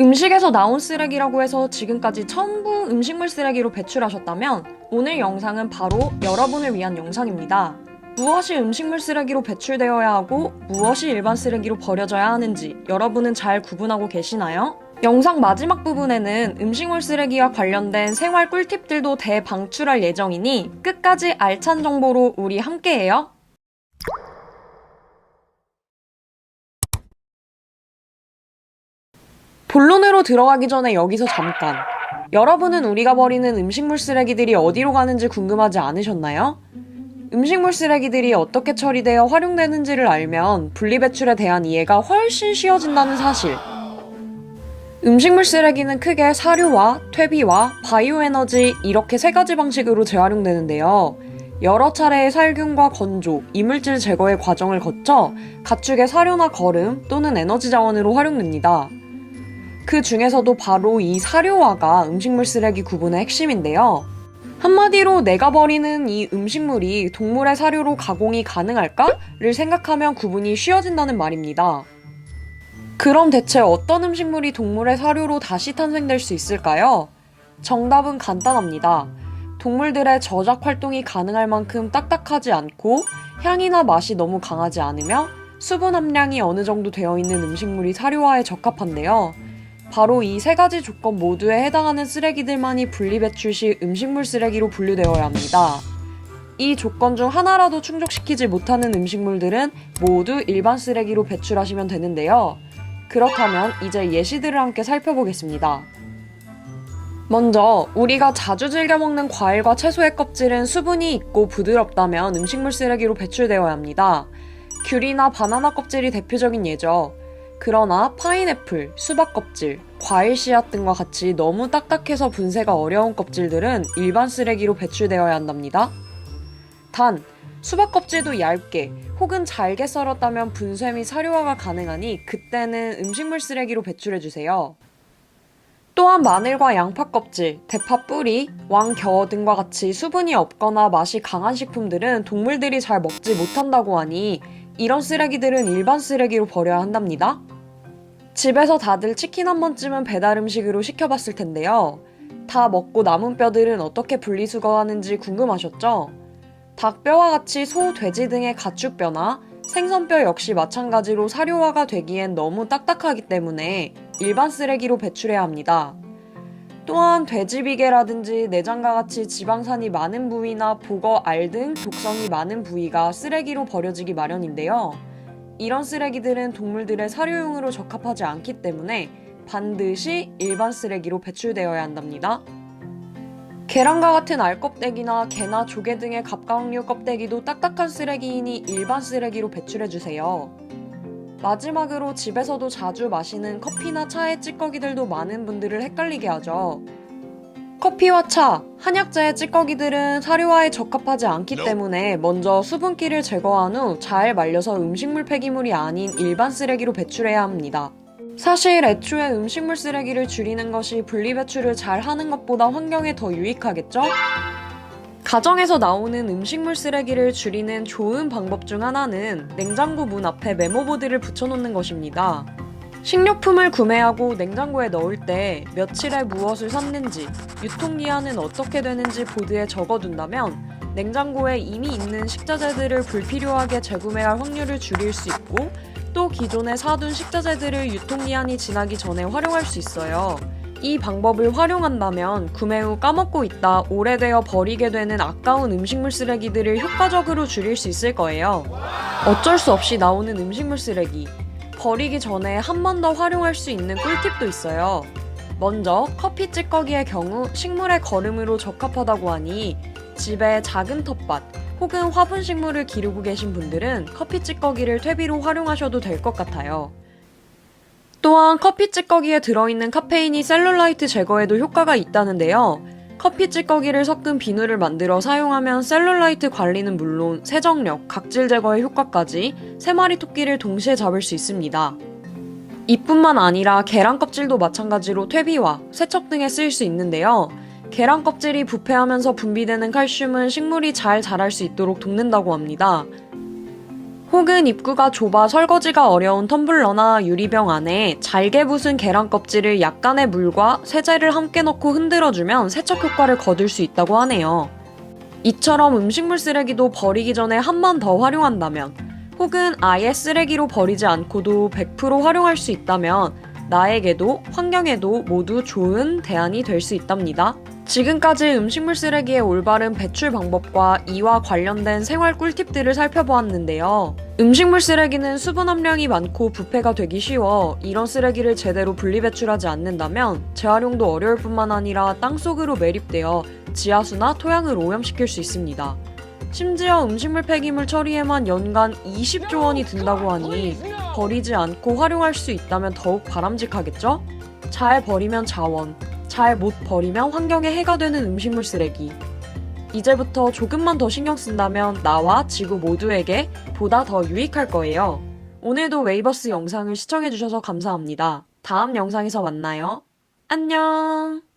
음식에서 나온 쓰레기라고 해서 지금까지 전부 음식물 쓰레기로 배출하셨다면 오늘 영상은 바로 여러분을 위한 영상입니다. 무엇이 음식물 쓰레기로 배출되어야 하고 무엇이 일반 쓰레기로 버려져야 하는지 여러분은 잘 구분하고 계시나요? 영상 마지막 부분에는 음식물 쓰레기와 관련된 생활 꿀팁들도 대방출할 예정이니 끝까지 알찬 정보로 우리 함께해요. 본론으로 들어가기 전에 여기서 잠깐. 여러분은 우리가 버리는 음식물 쓰레기들이 어디로 가는지 궁금하지 않으셨나요? 음식물 쓰레기들이 어떻게 처리되어 활용되는지를 알면 분리배출에 대한 이해가 훨씬 쉬워진다는 사실. 음식물 쓰레기는 크게 사료와 퇴비와 바이오에너지 이렇게 세 가지 방식으로 재활용되는데요. 여러 차례의 살균과 건조, 이물질 제거의 과정을 거쳐 가축의 사료나 거름 또는 에너지 자원으로 활용됩니다. 그 중에서도 바로 이 사료화가 음식물 쓰레기 구분의 핵심인데요. 한마디로 내가 버리는 이 음식물이 동물의 사료로 가공이 가능할까를 생각하면 구분이 쉬워진다는 말입니다. 그럼 대체 어떤 음식물이 동물의 사료로 다시 탄생될 수 있을까요? 정답은 간단합니다. 동물들의 저작 활동이 가능할 만큼 딱딱하지 않고 향이나 맛이 너무 강하지 않으며 수분 함량이 어느 정도 되어 있는 음식물이 사료화에 적합한데요. 바로 이 세 가지 조건 모두에 해당하는 쓰레기들만이 분리배출 시 음식물 쓰레기로 분류되어야 합니다. 이 조건 중 하나라도 충족시키지 못하는 음식물들은 모두 일반 쓰레기로 배출하시면 되는데요. 그렇다면 이제 예시들을 함께 살펴보겠습니다. 먼저 우리가 자주 즐겨 먹는 과일과 채소의 껍질은 수분이 있고 부드럽다면 음식물 쓰레기로 배출되어야 합니다. 귤이나 바나나 껍질이 대표적인 예죠. 그러나 파인애플, 수박 껍질, 과일 씨앗 등과 같이 너무 딱딱해서 분쇄가 어려운 껍질들은 일반 쓰레기로 배출되어야 한답니다. 단, 수박 껍질도 얇게 혹은 잘게 썰었다면 분쇄 및 사료화가 가능하니 그때는 음식물 쓰레기로 배출해주세요. 또한 마늘과 양파 껍질, 대파 뿌리, 왕겨 등과 같이 수분이 없거나 맛이 강한 식품들은 동물들이 잘 먹지 못한다고 하니 이런 쓰레기들은 일반 쓰레기로 버려야 한답니다. 집에서 다들 치킨 한 번쯤은 배달 음식으로 시켜봤을 텐데요. 다 먹고 남은 뼈들은 어떻게 분리수거하는지 궁금하셨죠? 닭뼈와 같이 소, 돼지 등의 가축뼈나 생선뼈 역시 마찬가지로 사료화가 되기엔 너무 딱딱하기 때문에 일반 쓰레기로 배출해야 합니다. 또한 돼지비계라든지 내장과 같이 지방산이 많은 부위나 보거, 알 등 독성이 많은 부위가 쓰레기로 버려지기 마련인데요. 이런 쓰레기들은 동물들의 사료용으로 적합하지 않기 때문에 반드시 일반 쓰레기로 배출되어야 한답니다. 계란과 같은 알 껍데기나 게나 조개 등의 갑각류 껍데기도 딱딱한 쓰레기이니 일반 쓰레기로 배출해주세요. 마지막으로 집에서도 자주 마시는 커피나 차의 찌꺼기들도 많은 분들을 헷갈리게 하죠. 커피와 차, 한약재의 찌꺼기들은 사료화에 적합하지 않기 때문에 먼저 수분기를 제거한 후 잘 말려서 음식물 폐기물이 아닌 일반 쓰레기로 배출해야 합니다. 사실 애초에 음식물 쓰레기를 줄이는 것이 분리배출을 잘 하는 것보다 환경에 더 유익하겠죠? 가정에서 나오는 음식물 쓰레기를 줄이는 좋은 방법 중 하나는 냉장고 문 앞에 메모보드를 붙여놓는 것입니다. 식료품을 구매하고 냉장고에 넣을 때 며칠에 무엇을 샀는지, 유통기한은 어떻게 되는지 보드에 적어둔다면 냉장고에 이미 있는 식자재들을 불필요하게 재구매할 확률을 줄일 수 있고 또 기존에 사둔 식자재들을 유통기한이 지나기 전에 활용할 수 있어요. 이 방법을 활용한다면 구매 후 까먹고 있다 오래되어 버리게 되는 아까운 음식물 쓰레기들을 효과적으로 줄일 수 있을 거예요. 어쩔 수 없이 나오는 음식물 쓰레기. 버리기 전에 한 번 더 활용할 수 있는 꿀팁도 있어요. 먼저 커피 찌꺼기의 경우 식물의 거름으로 적합하다고 하니 집에 작은 텃밭 혹은 화분 식물을 기르고 계신 분들은 커피 찌꺼기를 퇴비로 활용하셔도 될 것 같아요. 또한 커피 찌꺼기에 들어있는 카페인이 셀룰라이트 제거에도 효과가 있다는데요. 커피 찌꺼기를 섞은 비누를 만들어 사용하면 셀룰라이트 관리는 물론 세정력, 각질 제거의 효과까지 세 마리 토끼를 동시에 잡을 수 있습니다. 이뿐만 아니라 계란 껍질도 마찬가지로 퇴비와 세척 등에 쓰일 수 있는데요. 계란 껍질이 부패하면서 분비되는 칼슘은 식물이 잘 자랄 수 있도록 돕는다고 합니다. 혹은 입구가 좁아 설거지가 어려운 텀블러나 유리병 안에 잘게 부순 계란 껍질을 약간의 물과 세제를 함께 넣고 흔들어주면 세척 효과를 거둘 수 있다고 하네요. 이처럼 음식물 쓰레기도 버리기 전에 한 번 더 활용한다면, 혹은 아예 쓰레기로 버리지 않고도 100% 활용할 수 있다면, 나에게도 환경에도 모두 좋은 대안이 될 수 있답니다. 지금까지 음식물 쓰레기의 올바른 배출 방법과 이와 관련된 생활 꿀팁들을 살펴보았는데요. 음식물 쓰레기는 수분 함량이 많고 부패가 되기 쉬워 이런 쓰레기를 제대로 분리 배출하지 않는다면 재활용도 어려울 뿐만 아니라 땅속으로 매립되어 지하수나 토양을 오염시킬 수 있습니다. 심지어 음식물 폐기물 처리에만 연간 20조 원이 든다고 하니 버리지 않고 활용할 수 있다면 더욱 바람직하겠죠? 잘 버리면 자원, 잘 못 버리면 환경에 해가 되는 음식물 쓰레기. 이제부터 조금만 더 신경 쓴다면 나와 지구 모두에게 보다 더 유익할 거예요. 오늘도 웨이버스 영상을 시청해주셔서 감사합니다. 다음 영상에서 만나요. 안녕!